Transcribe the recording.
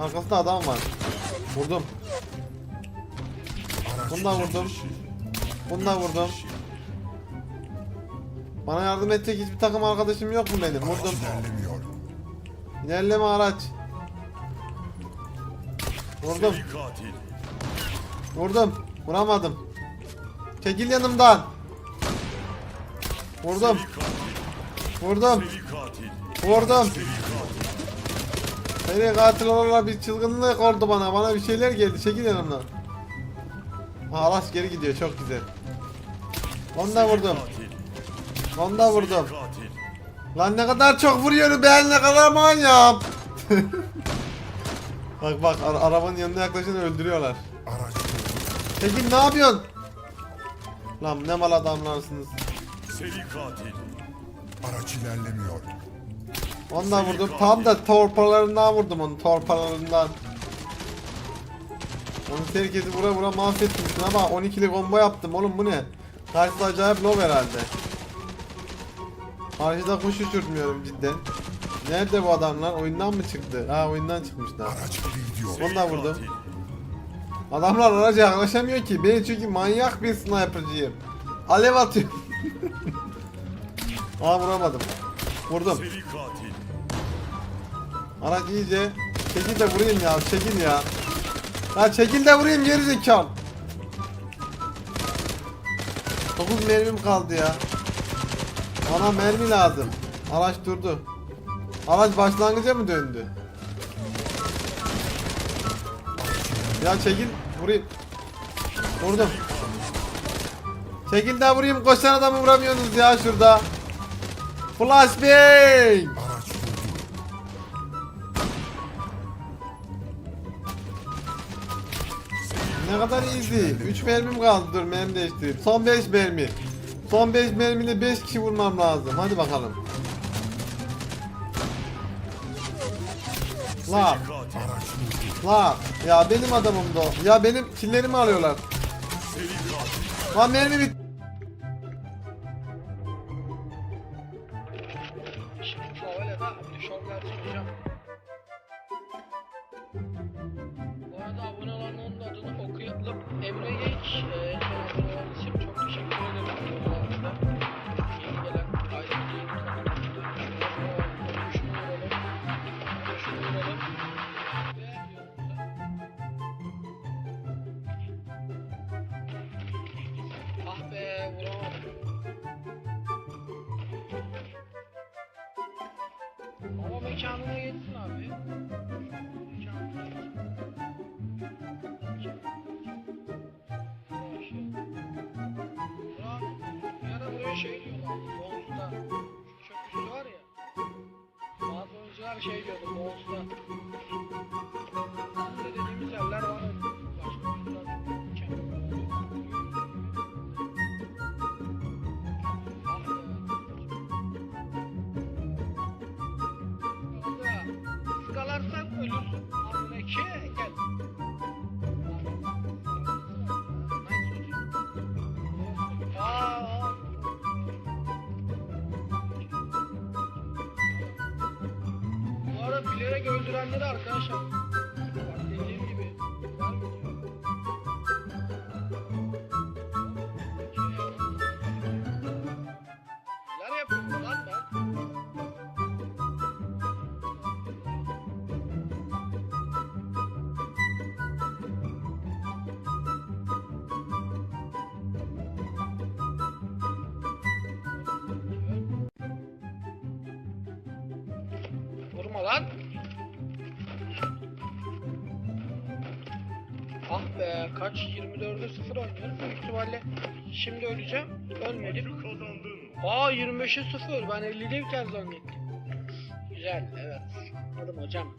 Arkasında adam var. Vurdum. Bunu da vurdum. Bunu da vurdum. Bana yardım edecek hiçbir takım arkadaşım yok mu benim? Vurdum. İlerleme araç. Vurdum. Vurdum. Vuramadım. Çekil yanımdan. Vurdum. Vurdum. Vurdum. Seri katil. Bir çılgınlık oldu bana. Bana bir şeyler geldi. Çekil yanımdan. Ha, araç geri gidiyor. Çok güzel. Onu da vurdum. Onu da vurdum. Lan ne kadar çok vuruyorum ben ne kadar manyağım. bak bak ara- arabanın yanına yaklaşınca öldürüyorlar. Çekil ne yapıyorsun? Lan ne mal adamlarsınız. Seri katil. Araç ilerlemiyor. Onu da vurdum. Tam da torpalarından vurdum onu torpalarından. Onu herkesi vura vura mahvetmişsin ama 12'li combo yaptım oğlum bu ne? Karşıda acayip low herhalde. Karşıda kuş uçurtmuyorum cidden. Nerede bu adamlar? Oyundan mı çıktı? Ha oyundan çıkmışlar. Da vurdum. Adamlar araca yaklaşamıyor ki. Ben çünkü manyak bir sniper'cıyım. Alev atıyorum. Aa vuramadım. Vurdum. Araç iyice. Çekil de vurayım ya. Çekil ya. Ya çekil de vurayım geri zekalı. 9 mermim kaldı ya. Bana mermi lazım. Araç durdu. Araç başlangıca mı döndü? Ya çekil vurayım. Vurdum. Çekil de vurayım koşan adamı vuramıyorsunuz ya şurada. Flashbang. Ne kadar easy. 3 mermim kaldı dur mermi değiştireyim. Son 5 mermi. Son 5 mermiyle 5 kişi vurmam lazım. Hadi bakalım. La la ya benim adamım da. Ya benim killerimi alıyorlar. Lan mermi bit. Şimdi favelada abdüşorlar çıkacağım. Bu Mekanına geçsin abi. Şey diyorlar, Bonz'da. Şu çöp üstü var ya. Bazı oyuncular şey diyordu, Bonz'da. Öldürenleri arkadaşlar. Bak dediğim gibi. Neler yapıyorum lan ben? Lan. Ah be kaç? 24'e 0 oynuyoruz büyük ihtimalle şimdi öleceğim. Ölmedim. Aa 25'e 0 ben 50'deyken zannettim. Güzel evet. Anladım hocam